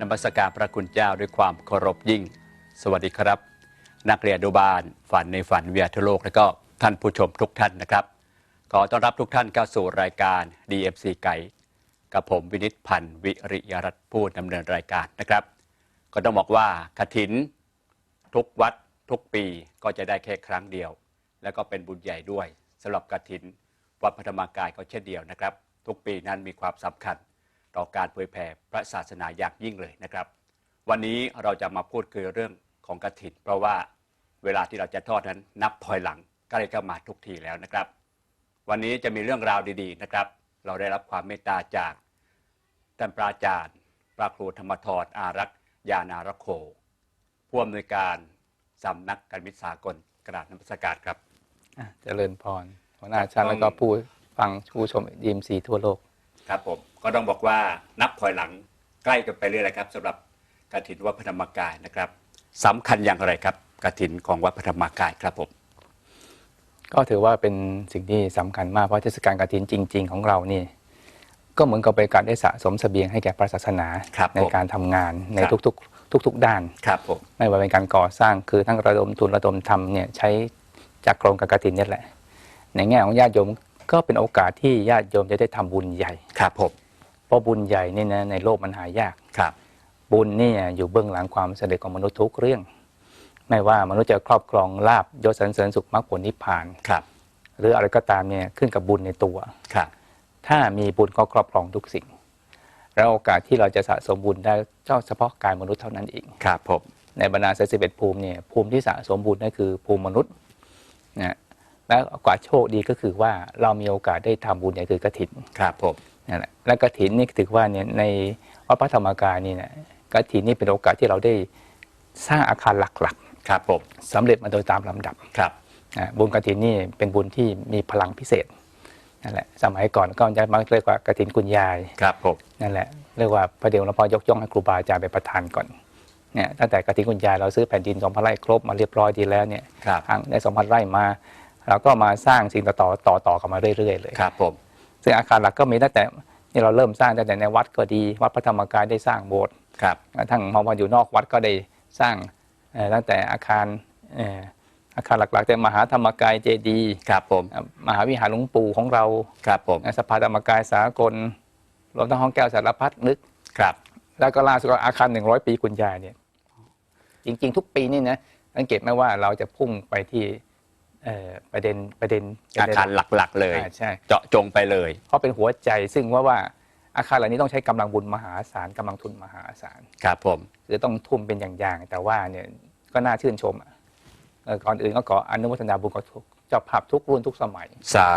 นมัสการพระคุณเจ้าด้วยความเคารพยิ่ง สวัสดีครับ นักเรียนอนุบาลฝันในฝันเวิทยาโลก และก็ท่านผู้ชมทุกท่านนะครับ ขอต้อนรับทุกท่านเข้าสู่รายการ DFC ไกด์กับผมวินิตพันธ์วิริยรัตน์ผู้ดำเนินรายการนะครับ ก็ต้องบอกว่ากฐิน ทุกวัดทุกปีก็จะได้แค่ครั้งเดียว แล้วก็เป็นบุญใหญ่ด้วยสำหรับกฐิน วัดพระธรรมกายก็เช่นเดียวนะครับ ทุกปีนั้นมีความสำคัญ ต่อการเผยแผ่พระศาสนาอย่างยิ่งเลยนะครับ วันนี้เราจะมาพูดคุยเรื่องของกฐิน เพราะว่าเวลาที่เราจะทอดนั้นนับถอยหลังใกล้เข้ามาทุกทีแล้วนะครับ วันนี้จะมีเรื่องราวดีๆนะครับ เราได้รับความเมตตาจากท่านพระอาจารย์พระครูธรรมทรอารักษ์ยานารโคผู้อำนวยการสำนักการมิตรสากลกราบนมัสการครับ อะเจริญพรหัวหน้าชั้นแล้วก็ผู้ฟังผู้ชมดีมซีทั่วโลก ครับผมก็ต้องบอกว่านับถอยหลังใกล้กันไปเรื่อยๆครับสำหรับกฐินวัดพระธรรมกายนะครับสำคัญอย่างไรครับกฐินของวัดพระธรรมกายครับผมก็ถือว่าเป็นสิ่งที่สำคัญมากเพราะเทศกาลกฐินจริง ๆ ของเรานี่ ก็เหมือนกับเป็นการได้สะสมเสบียงให้แก่พระศาสนาครับในผม การทำงานในครับ ทุกๆ ทุก ๆ ด้าน ครับผม ไม่ว่าเป็นการก่อสร้างคือทั้งระดมทุนระดมทำเนี่ยใช้จากโครงการกฐินนี่แหละ ในแง่ของญาติโยม ก็เป็นโอกาสที่ญาติโยมจะได้ทำบุญใหญ่ครับผมเพราะบุญใหญ่นี่นะในโลกมันหายากครับ บุญเนี่ยอยู่เบื้องหลังความสำเร็จของมนุษย์ทุกเรื่อง ไม่ว่ามนุษย์จะครอบครองลาบยศสรรเสริญสุขมรรคผลนิพพานครับ หรืออะไรก็ตามเนี่ยขึ้นกับบุญในตัวครับถ้ามีบุญก็ครอบครองทุกสิ่ง แล้วโอกาสที่เราจะสะสมบุญได้เจ้าเฉพาะกายมนุษย์เท่านั้นเองครับผมในบรรดาสิบเอ็ดภูมิเนี่ยภูมิที่สะสมบุญนั่นคือภูมิมนุษย์นะ แล้วกว่าโชคดีก็คือว่าเรามีโอกาสได้ทำบุญใหญ่คือกฐินครับผมนั่นแหละและกฐินนี่ถือว่าเนี่ยในวัดพระธรรมกายนี่นะกฐินนี่เป็นโอกาสที่เราได้สร้างอาคารหลักครับผมๆสำเร็จมาโดยตามลำดับครับนะบุญกฐินนี่เป็นบุญที่มีพลังพิเศษนั่นแหละสมัยก่อนก็จะมักเรียกว่ากฐินคุณยายครับผมนั่นแหละเรียกว่าพระเดชหลวงพ่อยกย่องให้ครูบาอาจารย์เป็นประธานก่อนเนี่ยตั้งแต่กฐินคุณยายเราซื้อแผ่นดินสองพันไร่ครบมาเรียบร้อยดีแล้วเนี่ยครับทางได้สองพันไร่มา เราก็มาสร้างสิ่งต่อต่อต่อกันมาเรื่อยๆเลยครับผมซึ่งอาคารหลักก็มีตั้งแต่นี่เราเริ่มสร้างตั้งแต่ในวัดก็ดี วัดพระธรรมกายได้สร้างโบสถ์ครับกระทั่งมาวันอยู่นอกวัดก็ได้สร้างเอ่อตั้งแต่อาคารเอ่ออาคารหลักๆแต่มหาธรรมกายเจดีย์ครับผมอะมหาวิหารหลวงปู่ของเราครับผมสภาธรรมกายสากลรวมทั้งห้องแก้วสารพัดนึกครับ แล้วก็ล่าสุดก็อาคาร 100 ปีคุณยายเนี่ยจริง ๆ ทุกปีนี่นะสังเกตไหมว่าเราจะพุ่งไปที่เอ่อ ประเด็นประเด็นปะอาเด็นคารหลักๆ เลยอ่าใช่เจาะจงไปเลย เพราะเป็นหัวใจซึ่งว่าว่าอาคารเหล่านี้ต้องใช้กำลังบุญมหาศาลกำลังทุนมหาศาลครับผมคือต้องทุ่มเป็นอย่างๆ แต่ว่าเนี่ยก็น่าชื่นชมอะเอ่อก่อนอื่นก็ขออนุโมทนาบุญกับทุกเจ้าภาพทุกรุ่นทุกสมัย สา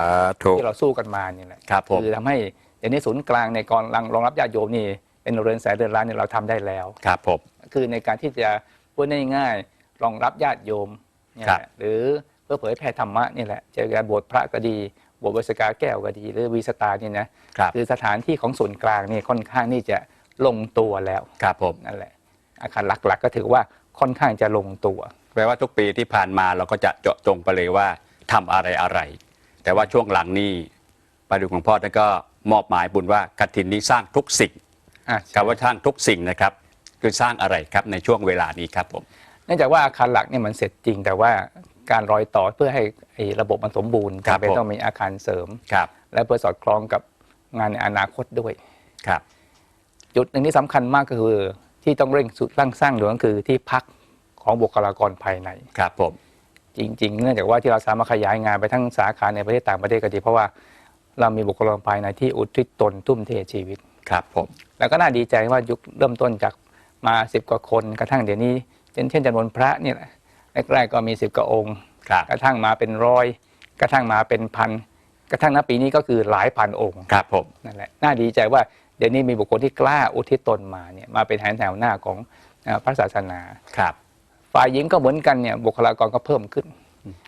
ธุที่เราสู้กันมานี่แหละครับผมคือทำให้เดี๋ยวนี้ศูนย์กลางในการรองรับญาติโยมนี่เป็นเรือนแสนเรือนล้านเนี่ยเราทำได้แล้วครับผมคือในการที่จะพูดง่ายๆรองรับญาติโยมเนี่ยครับแหละหรือเพื่อเผยแผ่ธรรมะนี่แหละเจอการบวชพระก็ดีบวชวิสกาแก้วก็ดี หรือวีสตาเนี่ยนะครับคือสถานที่ของส่วนกลางนี่ค่อนข้างนี่จะลงตัวแล้วครับผมนั่นแหละ อาคารหลักๆ ก็ถือว่าค่อนข้างจะลงตัวแปลว่าทุกปีที่ผ่านมาเราก็จะเจาะจงไปเลยว่าทำอะไรอะไร แต่ว่าช่วงหลังนี้ประดุของพ่อท่านก็มอบหมายบุญว่ากฐินนี้สร้างทุกสิ่งอะคำว่าสร้างทุกสิ่งนะครับ คือสร้างอะไรครับในช่วงเวลานี้ครับผมเนื่องจากว่าอาคารหลักเนี่ยมันเสร็จจริงแต่ว่า การรอยต่อเพื่อให้ไอ้ระบบมันสมบูรณ์ครับจำเป็นผมต้องมีอาคารเสริมครับและเพื่อสอดคล้องกับงานในอนาคตด้วยครับจุดหนึ่งที่สำคัญมากก็คือ ที่ต้องเร่งสุดร่างสร้างด่วนก็คือที่พักของบุคลากรภายในครับผมจริง ๆ เนื่องจากว่าที่เราสามารถขยายงานไปทั้งสาขาในประเทศต่างประเทศก็ดีเพราะว่าเรามีบุคลากรภายในที่อุทิศตนทุ่มเทชีวิตครับผมแล้วก็น่าดีใจว่ายุคเริ่มต้นจากมาสิบกว่าคนกระทั่งเดี๋ยวนี้เช่นเช่นจำนวนพระเนี่ยแหละ แรกๆก็มีสิบกว่าองค์ ครับ กระทั่งมาเป็นร้อย กระทั่งมาเป็นพัน กระทั่งณปีนี้ก็คือหลายพันองค์ครับผม นั่นแหละ น่าดีใจว่าเดี๋ยวนี้มีบุคคลที่กล้าอุทิศตนมาเนี่ยมาเป็นแถวแถวหน้าของเอ่อพระศาสนา ครับ ฝ่ายหญิงก็เหมือนกันเนี่ยบุคลากรก็เพิ่มขึ้น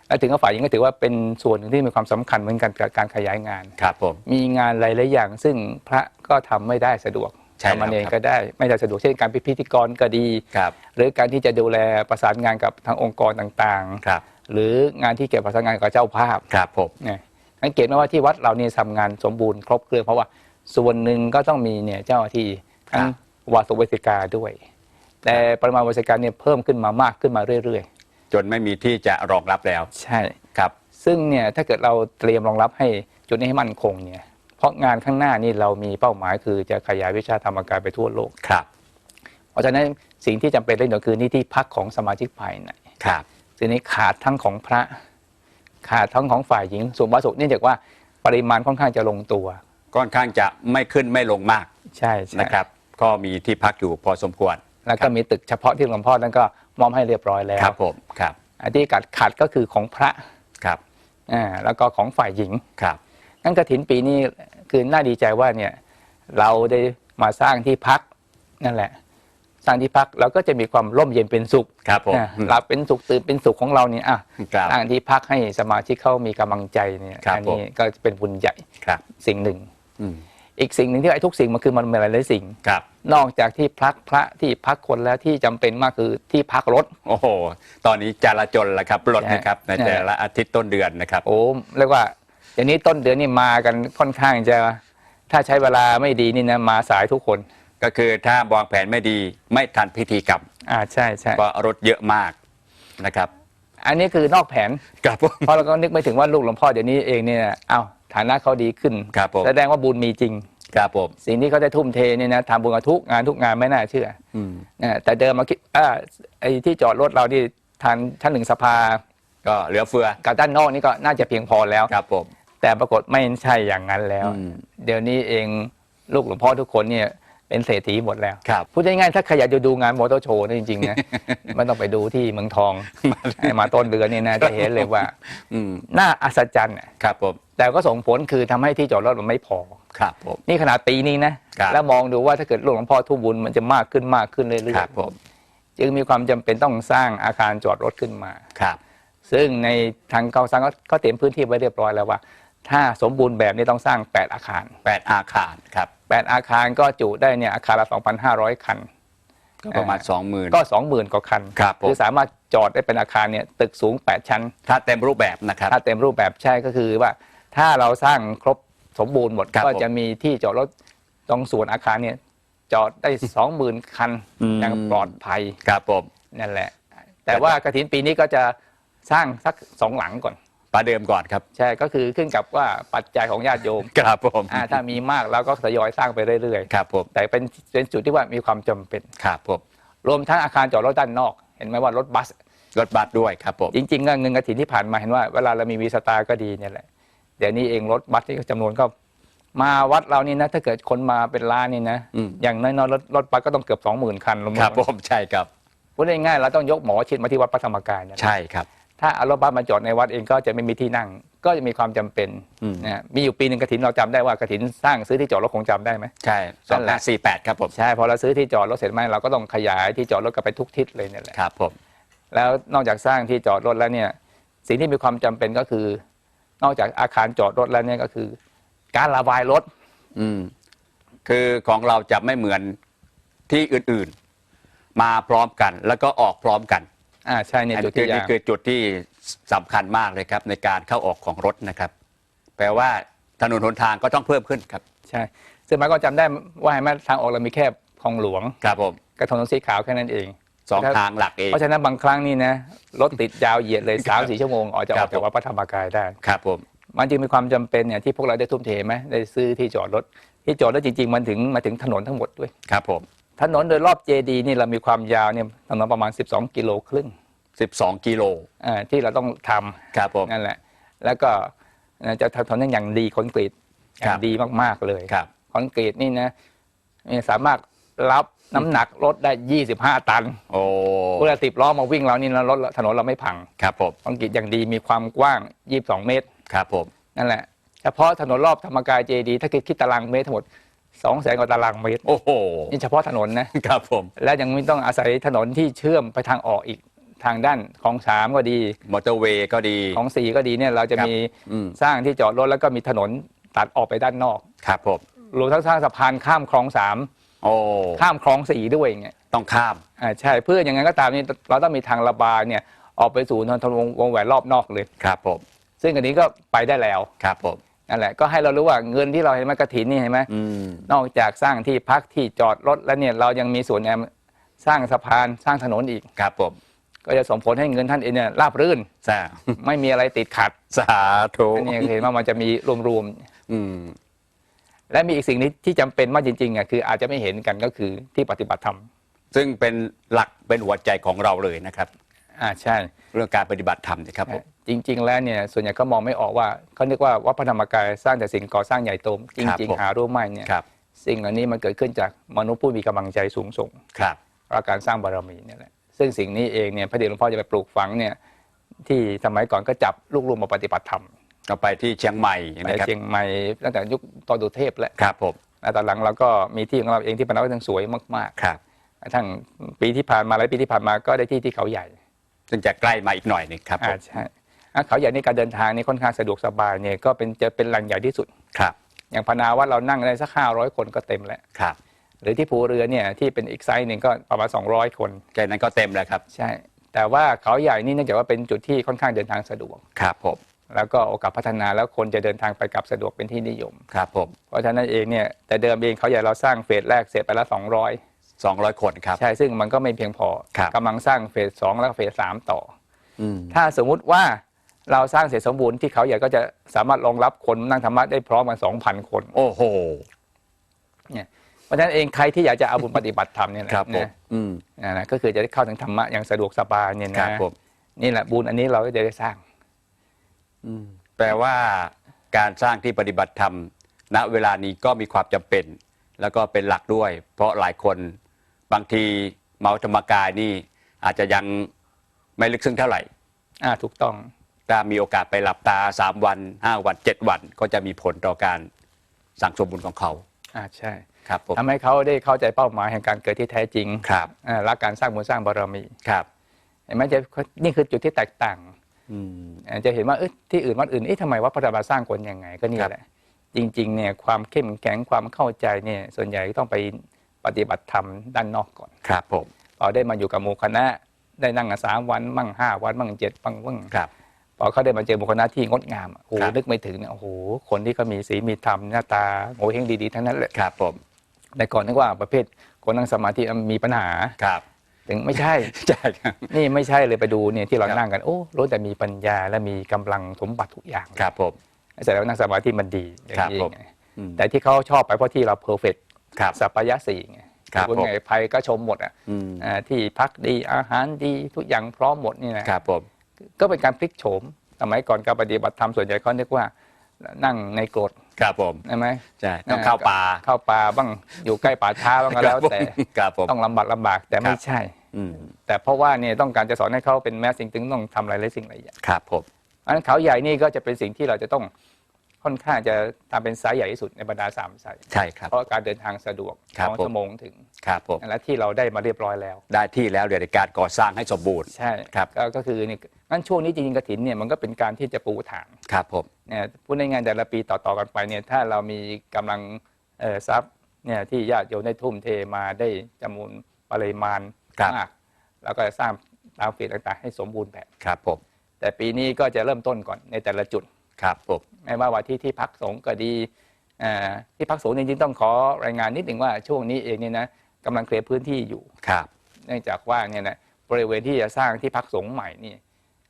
และถึงกับฝ่ายหญิงก็ถือว่าเป็นส่วนหนึ่งที่มีความสำคัญเหมือนกันกับการขยายงาน ครับผม มีงานหลายๆอย่าง ซึ่งพระก็ทำไม่ได้สะดวก ใช่แล้วทำมันเองครับก็ได้ไม่ได้สะดวกเช่นการเป็นพิธีกรก็ดี ครับหรือการที่จะดูแลประสานงานกับทางองค์กรต่างครับ ๆ หรืองานที่เกี่ยวกับประสานงานกับเจ้าภาพครับผม เนี่ยสังเกตไหมว่าที่วัดเราเนี่ยทำงานสมบูรณ์ครบเครื่องเพราะว่าส่วนหนึ่งก็ต้องมีเนี่ยเจ้าหน้าที่ทั้งวาสุเวสิกาด้วย แต่ปริมาณวาสุเวสิกาเนี่ยเพิ่มขึ้นมามากขึ้นมาเรื่อยจนไม่มีที่จะรองรับแล้ว ๆ ใช่ ครับ ซึ่งเนี่ยถ้าเกิดเราเตรียมรองรับให้จุดนี้ให้มั่นคงเนี่ย เพราะงานข้างหน้านี่เรามีเป้าหมายคือจะขยายวิชาธรรมกายไปทั่วโลกครับ เพราะฉะนั้นสิ่งที่จำเป็นเร่งด่วนคือนี่ที่พักของสมาชิกภายในครับทีนี้ขาดทั้งของพระ ขาดทั้งของฝ่ายหญิงส่วนวาสุเนื่องจากว่าปริมาณค่อนข้างจะลงตัวค่อนข้างจะไม่ขึ้นไม่ลงมากใช่ใช่นะครับ ก็มีที่พักอยู่พอสมควร แล้วก็มีตึกเฉพาะที่หลวงพ่อนั้นก็มอบให้เรียบร้อยแล้วครับผมครับอันที่ขาดขาดก็คือของพระครับอ่าแล้วก็ของฝ่ายหญิงครับ นั่นกระถินปีนี้คือน่าดีใจว่าเนี่ยเราได้มาสร้างที่พักนั่นแหละ สร้างที่พักเราก็จะมีความร่มเย็นเป็นสุขครับผมนะหลับเป็นสุขตื่นเป็นสุขของเราเนี่ยอะครับ สร้างที่พักให้สมาชิกเขามีกำลังใจเนี่ยครับอันี้ก็เป็นบุญใหญ่ครับสิ่งหนึ่ง อืมอีกสิ่งหนึ่งที่ไอ้ทุกสิ่งมันคือมันมีหลายๆสิ่ง ครับ นอกจากที่พักพระที่พักคนแล้วที่จำเป็นมากคือที่พักรถ โอ้โห ตอนนี้จราจรแล้วครับรถนะครับในใช่แต่ละอาทิตย์ต้นเดือนนะครับ โอ้เรียกว่า อย่างนี้ต้นเดือนนี่มากันค่อนข้างจะ ถ้าใช้เวลาไม่ดีนี่นะมาสายทุกคน ก็คือถ้าวางแผนไม่ดีไม่ทันพิธีกรรมอ่าใช่ใช่ก็รถเยอะมากนะครับ อันนี้คือนอกแผนครับผมเพราะเราก็นึกไม่ถึงว่าลูกหลวงพ่อเดี๋ยวนี้เองเนี่ยอ้าวฐานะเขาดีขึ้นครับผมแสดงว่าบุญมีจริงครับผมสิ่งที่เขาได้ทุ่มเทเนี่ยนะทำบุญกับทุกงานทุกงานไม่น่าเชื่ออืมนะแต่เดิมมาคิดอ่าไอ้ที่จอดรถเราที่ทานชั้นหนึ่งสภา ก็เหลือเฟือกับด้านนอกนี่ก็น่าจะเพียงพอแล้วครับผม แต่ปรากฏไม่ใช่อย่างนั้นแล้วอืมเดี๋ยวนี้เองลูกหลวงพ่อทุกคนเนี่ยเป็นเศรษฐีหมดแล้วครับพูดง่ายๆ ถ้าใครอยากจะดูงานมอเตอร์โชว์เนี่ยจริงๆนะ มันต้องไปดูที่เมืองทองให้มาต้นเดือนนี่นะจะเห็นเลยว่าอืมน่าอัศจรรย์น่ะครับผมแต่ก็ส่งผลคือทำให้ที่จอดรถมันไม่พอครับผมนี่ขนาดปีนี้นะครับแล้วมองดูว่าถ้าเกิดลูกหลวงพ่อทุ่มบุญมันจะมากขึ้นมากขึ้นเรื่คอยรับผมๆจึงมีความจำเป็นต้องสร้างอาคารจอดรถขึ้นมาครับ ซึ่งในทางเกาซังก็ก็เตรียมพื้นที่ไว้เรียบร้อยแล้วว่า ถ้าสมบูรณ์แบบนี้ต้องสร้าง 8 อาคารแปดอาคารครับ8 อาคารก็จุได้เนี่ยอาคารละ 2,500 คัน ก็ประมาณสองหมื่นก็ 20,000 กว่าคันครับผมคือสามารถจอดได้เป็นอาคารเนี่ยตึกสูง 8 ชั้น ถ้าเต็มรูปแบบนะครับ ถ้าเต็มรูปแบบใช่ก็คือว่าถ้าเราสร้างครบสมบูรณ์หมดครับก็ผมจะมีที่จอดรถตรงส่วนอาคารเนี่ยจอดได้ 20,000 คันอืมอย่างปลอดภัยครับผมนั่นแหละ แต่ว่ากระถินปีนี้ก็จะสร้างสักสองหลังก่อน ประเดิมก่อนครับ ใช่ก็คือขึ้นกับว่าปัจจัยของญาติโยมครับผมอ่าถ้ามีมากเราก็ทยอยสร้างไปเรื่อยครับผมๆแต่เป็นเป็นจุดที่ว่ามีความจำเป็นครับผมรวมทั้งอาคารจอดรถด้านนอก เห็นไหมว่ารถบัสรถบัสด้วยครับผมจริงๆก็เงินกระถินที่ผ่านมาเห็นว่าเวลาเรามีวีสตาร์ก็ดีเนี่ยแหละเดี๋ยวนี้เองรถบัสที่จำนวนก็มาวัดเรานี่นะ ถ้าเกิดคนมาเป็นล้านนี่นะอืมอย่างน้อยๆรถรถบัสก็ต้องเกือบสองหมื่นคันลงครับผมใช่ครับพูดง่ายๆเราต้องยกหมอชิดมาที่วัดพระธรรมกายเนี่ยใช่ครับ ถ้าเอารถบัสมาจอดในวัดเองก็จะไม่มีที่นั่ง ก็จะมีความจำเป็นอืมนะมีอยู่ปีหนึ่งกระถินเราจำได้ว่ากระถินสร้างซื้อที่จอดรถคงจำได้ไหม ใช่สนั่องนแหห้าละสี่แปดครับผม ใช่พอเราซื้อที่จอดรถเสร็จไหมเราก็ต้องขยายที่จอดรถกันไปทุกทิศเลยเนี่ยแหละ ครับผม แล้วนอกจากสร้างที่จอดรถแล้วเนี่ยสิ่งที่มีความจำเป็นก็คือ นอกจากอาคารจอดรถแล้วเนี่ยก็คือ การระบายรถ อืม คือของเราจะไม่เหมือนที่อื่นๆ มาพร้อมกัน แล้วก็ออกพร้อมกัน อ่าใช่เนี่ยอันจุดนี้คือที่ยานี่คือจุดที่สำคัญมากเลยครับ ในการเข้าออกของรถนะครับ แปลว่าถนนหนทางก็ต้องเพิ่มขึ้นครับ ใช่ซึ่งหมายก็จำได้ว่าเห็นไหมทางออกเรามีแค่คลองหลวงครับผมกับถนนสีขาวแค่นั้นเอง สองครับทางหลักเอง เพราะฉะนั้นบางครั้งนี่นะรถติดยาวเหยียดเลยสามสี่ชั่วโมงออกจะอครัอบกจากวัดพระธรรมกายได้ครับผมมันจึงมีความจำเป็นเนี่ยที่พวกเราได้ทุ่มเทไหมได้ซื้อที่จอดรถที่จอดรถจริง ๆ มันถึงมาถึงถนนทั้งหมดด้วยครับผม ถนนโดยรอบเจดีนี่เรามีความยาวเนี่ยถนนประมาณ 12 กิโลครึ่ง 12 กิโลอ่าที่เราต้องทำครับผมนั่นแหละ แล้วก็จะทำถนนอย่างดีคอนกรีตอครัย่างบดีมากๆเลยครับคอนกรีตนี่นะนี่สามารถรับน้ำหนักรถได้ 25 ตัน โอ้เวลาติบล้อมาวิ่งเรานี่นะรถถนนเราไม่พัง ครับผมคอนกรีตอย่างดีมีความกว้าง 22 เมตร ครับผม นั่นแหละ เฉพาะถนนรอบธรรมกายเจดีย์ถ้าคิดคิดตารางเมตรทั้งหมด 2แสนกว่าตารางเมตรโอ้โหนี่เฉพาะถนนนะครับผม และยังไม่ต้องอาศัยถนนที่เชื่อมไปทางออกอีกทางด้านของสามก็ดี มอเตอร์เวย์ก็ดี ของสี่ก็ดีเนี่ยเราจะครับมีอืมสร้างที่จอดรถแล้วก็มีถนนตัดออกไปด้านนอก ครับผมรวมทั้งสร้างสะพานข้ามคลองสามโอ้ข้ามคลองสี่ด้วยอย่างเงี้ยต้องข้ามอ่าใช่เพื่ออย่างนั้นก็ตามนี่เราต้องมีทางระบายเนี่ยออกไปสู่ถนนวงวงแหวนรอบนอกเลยครับผมซึ่งอันนี้ก็ไปได้แล้วครับผม นั่นแหละก็ให้เรารู้ว่าเงินที่เราเห็นไหมกระถินนี่เห็นไหมอืมนอกจากสร้างที่พักที่จอดรถแล้วเนี่ยเรายังมีส่วนแอมสร้างสะพานสร้างถนนอีกครับผมก็จะส่งผลให้เงินท่านเองเนี่ยราบรื่นสาไม่มีอะไรติดขัด สาธุอันนี้เห็นว่ามันจะมีรวมอืมๆและมีอีกสิ่งนี้ที่จำเป็นมากจริงๆอะคืออาจจะไม่เห็นกันก็คือที่ปฏิบัติธรรมซึ่งเป็นหลักเป็นหัวใจของเราเลยนะครับ อ่าใช่ เรื่องการปฏิบัติธรรมเนะครับผม จริง ๆ แล้วเนี่ยส่วนใหญ่ก็มองไม่ออกว่าเขานึกว่าวัดพระธรรมกายสร้างแต่สิ่งก่อสร้างใหญ่โตจริง ๆ หารู้ไหมเนี่ยครับสิ่งเหล่านี้มันเกิดขึ้นจากมนุษย์ผู้มีกำลังใจสูงส่งครับและการสร้างบารมีเนี่ยแหละซึ่งสิ่งนี้เองเนี่ยพระเดชหลวงพ่อจะไปปลูกฝังเนี่ยที่สมัยก่อนก็จับลูกๆมาปฏิบัติธรรมก็ไปที่เชียงใหม่ในนะครับเชียงใหม่ตั้งแต่ยุคตอนดุเทพแล้วครับผมแล้วตอนหลังเราก็มีที่ของเราเองที่เป็นนักวิทยาสวยมากครับๆกระทั่งปีที่ผ่านมาหลายปีที่ผ่านมาก็ได้ที่ที่เขาใหญ่ซึ่งจะใกล้มาอีกหน่อยหนึงครับผอ่ามใช่อะ เขาใหญ่ในการเดินทางนี่ค่อนข้างสะดวกสบายเนี่ยก็เป็นจะเป็นแหล่งใหญ่ที่สุด ครับ อย่างพนาวัดเรานั่งได้สักห้าร้อยคนก็เต็มแล้ว ครับ หรือที่ภูเรือเนี่ยที่เป็นอีกไซส์หนึ่งก็ประมาณ 200 คน แค่นั้นก็เต็มแล้วครับ ใช่ แต่ว่าเขาใหญ่นี่เนื่องจากว่าเป็นจุดที่ค่อนข้างเดินทางสะดวก ครับผม แล้วก็โอกาสพัฒนาแล้วคนจะเดินทางไปกลับสะดวกเป็นที่นิยม ครับผม เพราะฉะนั้นเองเนี่ยแต่เดิมเองเขาใหญ่เราสร้างเฟสแรกเสร็จไปแล้ว200 200 คนครับ ใช่ซึ่งมันก็ไม่เพียงพอครับ กำลังสร้างเฟสสองแล้วก็เฟสสามต่ออืมถ้าสมมุติว่า เราสร้างเสร็จสมบูรณ์ที่เขาใหญ่ก็จะสามารถรองรับคนนั่งธรรมะได้พร้อมกัน2,000คน โอ้โหเพราะฉะนั้นเองใครที่อยากจะเอาบุญปฏิบัติธรรมเนี่ยนะครับผมนะอืมนะนะก็คือจะได้เข้าถึงธรรมะอย่างสะดวกสบายเนี่ยครันะบผมนี่แหละบุญอันนี้เราก็จะได้สร้าง อืมแปลว่าการสร้างที่ปฏิบัติธรรม ณเวลานี้ก็มีความจำเป็น แล้วก็เป็นหลักด้วย เพราะหลายคนบางทีเมาธรรมกายนี่อาจจะยังไม่ลึกซึ้งเท่าไหร่ อ่าถูกต้อง ถ้ามีโอกาสไปหลับตา 3 วัน 5 วัน 7 วัน ก็จะมีผลต่อการสั่งสมบุญของเขาอ่าใช่ครับผมทำให้เขาได้เข้าใจเป้าหมายแห่งการเกิดที่แท้จริงครับอ่ารักการสร้างบุญสร้างบารมีครับเห็นไหมจะนี่คือจุดที่แตกต่างอืมอ่าจะเห็นว่าเอ้ยที่อื่นวัดอื่นเอ๊ะทำไมวัดพระธรรมสร้างคนยังไงก็นี่ครับแหละจริงๆเนี่ยความเข้มแข็งความเข้าใจเนี่ยส่วนใหญ่ต้องไปปฏิบัติธรรมด้านนอกก่อนครับผมพอได้มาอยู่กับหมู่คณะได้นั่งกันสามวัน มั่งห้าวัน มั่งเจ็ดมั่งมั่งครับ พอเขาได้มาเจอหมู่คณะที่งดงามอะโอ้โหครับนึกไม่ถึงเนี่ยโอ้โหคนที่เขามีศีลมีธรรมหน้าตาโง่เฮงดีๆทั้งนั้นเลยครับผมแต่ก่อนนึกว่าประเภทคนนั่งสมาธิมีปัญหาครับถึงไม่ใช่ใช่ครับนี่ไม่ใช่เลยไปดูเนี่ยที่เราครับนั่งกันโอ้รู้แต่มีปัญญาและมีกำลังสมบัติทุกอย่างครับผมแสดงว่านั่งสมาธิมันดีอย่างครับนี้ผมไงอืมแต่ที่เขาชอบไปเพราะที่เราเพอร์เฟกครับสัพพยะสี่ไงครับพูดผมไงภัยก็ชมหมดอะอืมอ่าที่พักดีอาหารดีทุกอย่างพร้อมหมดนี่นะครับผม ก็เป็นการพลิกโฉม สมัยก่อนการปฏิบัติธรรมส่วนใหญ่เขานึกว่านั่งในโกรธครับผมใช่ไหมใช่ต้องเข้าป่าเข้าป่าบ้างอยู่ใกล้ป่าช้าบ้างก็แล้วแต่ครับผมต้องลำบากลำบากแต่ครัไม่บใช่อืมแต่เพราะว่าเนี่ยต้องการจะสอนให้เขาเป็นแม้สิ่งถึงต้องทำอะไรหลายสิ่งหลายอย่างครับผมอันนั้นเขาใหญ่นี่ก็จะเป็นสิ่งที่เราจะต้อง ค่อนข้างจะทำเป็นสายใหญ่ที่สุดในบรรดาสามสายใช่ครับ เพราะการเดินทางสะดวกครับสองผม ชั่วโมงถึง ครับผมและที่เราได้มาเรียบร้อยแล้ว ได้ที่แล้วเดี๋ยวในการก่อสร้างให้สมบูรณ์ ใช่ครับ ก็ก็คือนี่งั้นช่วงนี้จริงๆกฐินเนี่ยมันก็เป็นการที่จะปูฐานครับผม เนี่ยพูดง่ายๆแต่ละปีต่อๆกันไปเนี่ยถ้าเรามีกำลังเอ่อทรัพย์เนี่ยที่ญาติโยมได้ทุ่มเทมาได้จำนวนปริมาณครับ มากแล้วก็จะสร้างตามเฟสต่างๆ ให้สมบูรณ์แบบ ครับผม แต่ปีนี้ก็จะเริ่มต้นก่อนในแต่ละจุด ครับผมไม่ว่าว่าที่ที่พักสงฆ์ก็ดีเอ่อที่พักสงฆ์จริงๆต้องขอรายงานนิดหนึ่งว่าช่วงนี้เองเนี่ยนะกำลังเคลียร์พื้นที่อยู่ครับ เนื่องจากว่าเนี่ยนะบริเวณที่จะสร้างที่พักสงฆ์ใหม่นี่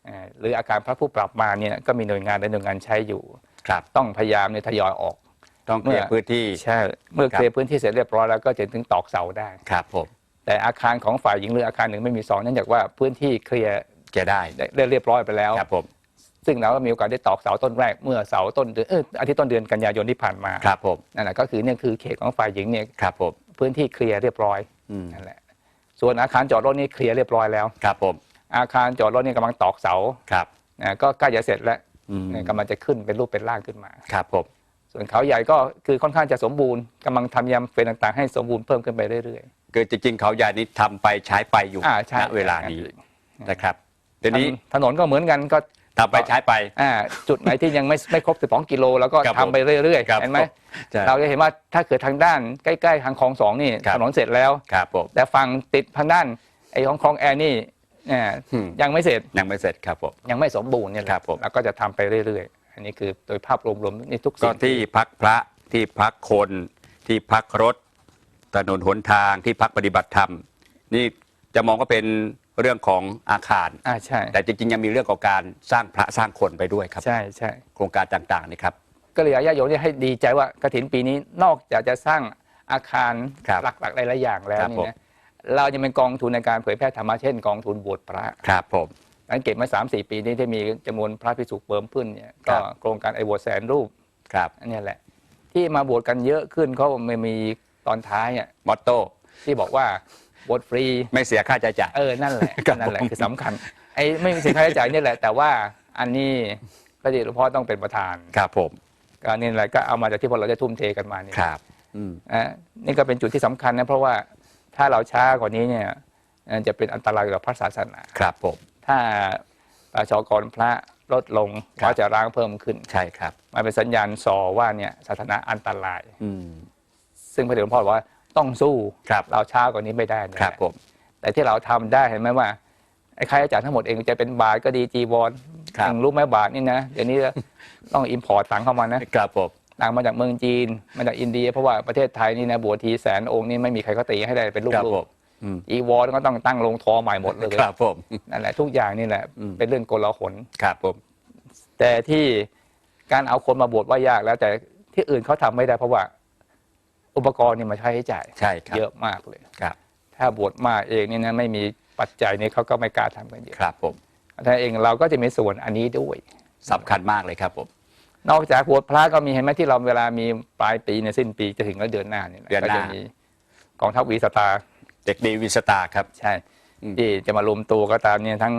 เอ่อหรืออาคารพระผู้ปรับมาเนี่ยก็มีหน่วยงานและหน่วยงานใช้อยู่ครับต้องพยายามเนี่ยทยอยออก ต้องเคลียร์เมื่อพื้นที่ใช่เมื่อครับเคลียร์พื้นที่เสร็จเรียบร้อยแล้วก็จะถึงตอกเสาได้ครับผมแต่อาคารของฝ่ายหญิงหรืออาคารหนึ่งไม่มีเสองเนื่องจากว่าพื้นที่เคลียร์จะได้ได้เรียบร้อยไปแล้วครับผม ซึ่งเราก็มีโอกาสได้ตอกเสาต้นแรกเมื่อเสาต้นเดือนเอออาทิตย์ต้นเดือนกันยายนที่ผ่านมาครับผมนั่นแหละก็คือเนี่ยคือเขตของฝ่ายหญิงเนี่ยครับผมพื้นที่เคลียร์เรียบร้อยอืมนั่นแหละส่วนอาคารจอดรถนี่เคลียร์เรียบร้อยแล้วครับผมอาคารจอดรถนี่กำลังตอกเสาครับนะก็ใกล้จะเสร็จแล้วอืมเนี่ยกำลังจะขึ้นเป็นรูปเป็นร่างขึ้นมาครับผมส่วนเขาใหญ่ก็คือค่อนข้างจะสมบูรณ์กำลังทำยำเฟสต่างๆ ให้สมบูรณ์เพิ่มขึ้นไปเรื่อยคือจริงๆเขาใหญ่นี้ทำไปใช้ไปอยู่ๆอ่าใช่ณเวลานี้นะครับเดี๋ยวนี้ถนนก็เหมือนกันก็ ทำไปใช้ไปอ่าจุดไหนที่ยังไม่ไม่ครบ 12 กิโลแล้วก็ครับทำไปเรื่อยครับๆเห็นไหมผมใช่เราจะเห็นว่าถ้าเกิดทางด้านใกล้ๆทางคลองสองนี่ครับ ถนนเสร็จแล้ว ครับผม แต่ฝั่งติดทางด้านไอ้ของคลองแอร์นี่อ่าอืม ยังไม่เสร็จยังไม่เสร็จครับผม ยังไม่สมบูรณ์เนี่ยแหละครับผม แล้วก็จะทำไปเรื่อยๆ อันนี้คือโดยภาพรวมๆในทุกก็สิ่งที่พักพระที่พักคนที่พักรถ ถนนหนทางที่พักปฏิบัติธรรม นี่จะมองว่าเป็น เรื่องของอาคาร อ่าใช่ แต่จริงๆ ยังมีเรื่องของการสร้างพระสร้างคนไปด้วยครับใช่ใช่โครงการต่างๆนี่ครับ ก็เลยอยากญาติโยมเนี่ยให้ดีใจว่ากฐินปีนี้นอกจากจะสร้างอาคารครับหลักๆหลายๆอย่างแล้วครับนี่ผมนะเรายังเป็นกองทุนในการเผยแพร่ธรรมะเช่นกองทุนบวชพระ ครับผม สังเกตมาสามสี่ปีนี้ที่มีจำนวนพระภิกษุเพิ่มขึ้นเนี่ยครัก็บ โครงการไอ้บวชแสนรูปครับอันเนี้ยแหละ ที่มาบวชกันเยอะขึ้นเขาไม่มีตอนท้ายอะมอตโต้ ที่บอกว่า บวชฟรีไม่เสียค่าใช้จ่ายเออนั่นแหละครับนั่นแหละผมคือสำคัญไอ้ไม่มีสินค้าใช้จ่ายนี่แหละ แต่ว่าอันนี้พระเดชหลวงพ่อต้องเป็นประธานครับผมก็นี่แหละก็เอามาจากที่พวกเราได้ทุ่มเทกันมานี่ครับอืมอะนี่ก็เป็นจุดที่สำคัญนะเพราะว่าถ้าเราช้ากว่านี้เนี่ยเอ่อจะเป็นอันตรายกับพระศาสนาครับผมถ้าประชากรพระลดลงครับว่าจะร้างเพิ่มขึ้นใช่ครับ มันเป็นสัญญาณสอว่าเนี่ยศาสนาอันตรายอืมซึ่งพระเดชหลวงพ่อบอกว่า ต้องสู้ครับเราช้ากว่านี้ไม่ได้นะครับผมแต่ที่เราทำได้เห็นไหมว่าไอ้ค่าใช้จ่ายทั้งหมดเองจะเป็นบาทก็ดีจีวรครับเองรู้ไหมบาทนี่นะเดี๋ยวนี้ต้องอิมพอร์ตตังเข้ามานะครับผมตังมาจากเมืองจีนมาจากอินเดีย เพราะว่าประเทศไทยนี่นะบวชทีแสนองค์นี่ไม่มีใครเขาตีให้ได้เป็นลูครับกผมอืมๆอีวรก็ต้องตั้งโรงทอใหม่หมดเลยครับผมนั่นแหละทุกอย่างนี่แหละอืมเป็นเรื่องโกลาหลครับผมแต่ที่การเอาคนมาบวชว่ายากแล้วแต่ที่อื่นเขาทำไม่ได้เพราะว่า อุปกรณ์นี่มาใช้จ่ายใช่ครับเยอะมากเลย ครับ ถ้าบวชมากเองนี่นะไม่มีปัจจัยนี่เขาก็ไม่กล้าทำกันเยอะครับผมถ้าเองเราก็จะมีส่วนอันนี้ด้วยสำคัญมากเลยครับผม นอกจากบวชพระก็มีเห็นไหมที่เราเวลามีปลายปีเนี่ยสิ้นปีจะถึงแล้วเดือนหน้าเนี่ยเดือนหน้าก็จะมีกองทัพวีสตาร์ เด็กดีวิสตาครับ ใช่อืมที่จะมารวมตัวก็ตามเนี่ยทั้ง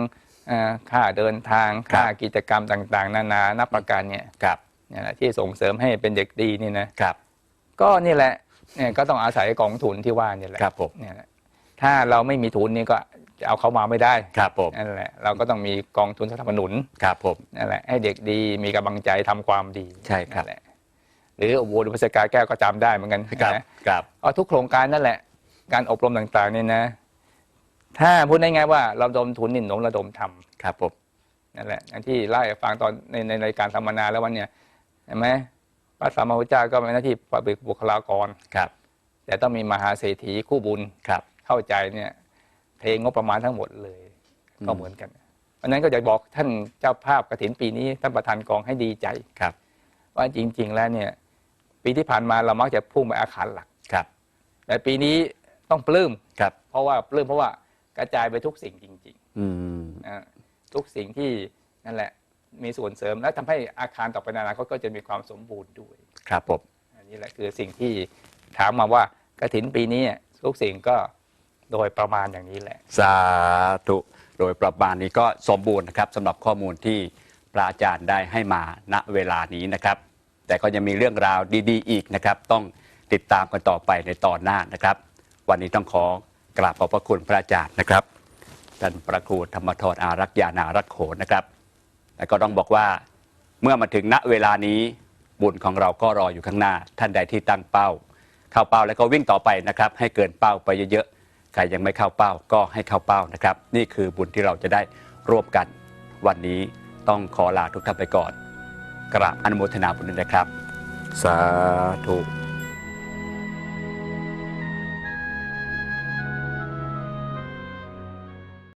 เอ่อค่าเดินทางครับ ค่ากิจกรรมต่างๆ นานานับประการเนี่ยครับ เนี่ยแหละที่ส่งเสริมให้เป็นเด็กดีนี่นะครับ ก็นี่แหละเนี่ยก็ต้องอาศัยกองทุนที่ว่านี่แหละครับผมเนี่ยแหละถ้าเราไม่มีทุนนี่ก็จะเอาเขามาไม่ได้ครับผมนั่นแหละเราก็ต้องมีกองทุนสนับสนุนครับผมนั่นแหละให้เด็กดีมีกำลังใจทำความดีใช่ครับนั่นแหละหรือโอ้โหดุพสกาแก้วก็จำได้เหมือนกันครับนะครับเอาทุกโครงการนั่นแหละ การอบรมต่างๆเนี่ยนะ ถ้าพูดง่ายๆว่าเราระดมทุนนินหนงระดมทำครับผมนั่นแหละอย่างที่ไล่ให้ฟังตอนในในรายการสัมมนาแล้ววันเนี่ยเห็นไหม พระสัมมาพุทธเจ้าก็เป็นหน้าที่เป็นบุคลากรครับ แต่ต้องมีมหาเศรษฐีคู่บุญครับ เข้าใจเนี่ยเทงบประมาณทั้งหมดเลยอืมก็เหมือนกันเพราะฉะนั้นก็อยากบอกท่านเจ้าภาพกฐินปีนี้ท่านประธานกองให้ดีใจครับ ว่าจริง ๆ แล้วเนี่ย ปีที่ผ่านมาเรามักจะพุ่งไปอาคารหลักครับ แต่ปีนี้ต้องปลื้มครับ เพราะว่าปลื้มเพราะว่ากระจายไปทุกสิ่งจริงอืมๆนะทุกสิ่งที่นั่นแหละ มีส่วนเสริม และทำให้อาคารต่อไปในอนาคตก็จะมีความสมบูรณ์ด้วยครับผมอันนี้แหละคือสิ่งที่ถามมาว่ากฐินปีนี้ทุกสิ่งก็โดยประมาณอย่างนี้แหละ สาธุโดยประมาณนี้ก็สมบูรณ์นะครับสำหรับข้อมูลที่พระอาจารย์ได้ให้มาณเวลานี้นะครับ แต่ก็ยังมีเรื่องราวดีๆ อีกนะครับ ต้องติดตามกันต่อไปในตอนหน้านะครับ วันนี้ต้องขอกราบขอบพระคุณพระอาจารย์นะครับท่านพระครูธรรมทรอารักษ์ยานารักโขนะครับ แล้วก็ต้องบอกว่าเมื่อมาถึงณเวลานี้บุญของเราก็รออยู่ข้างหน้า ท่านใดที่ตั้งเป้า เข้าเป้าแล้วก็วิ่งต่อไปนะครับ ให้เกินเป้าไปเยอะๆใครยังไม่เข้าเป้าก็ให้เข้าเป้านะครับ นี่คือบุญที่เราจะได้ร่วมกัน วันนี้ต้องขอลาทุกท่านไปก่อน กราบอนุโมทนาบุญด้วยนะครับ สาธุ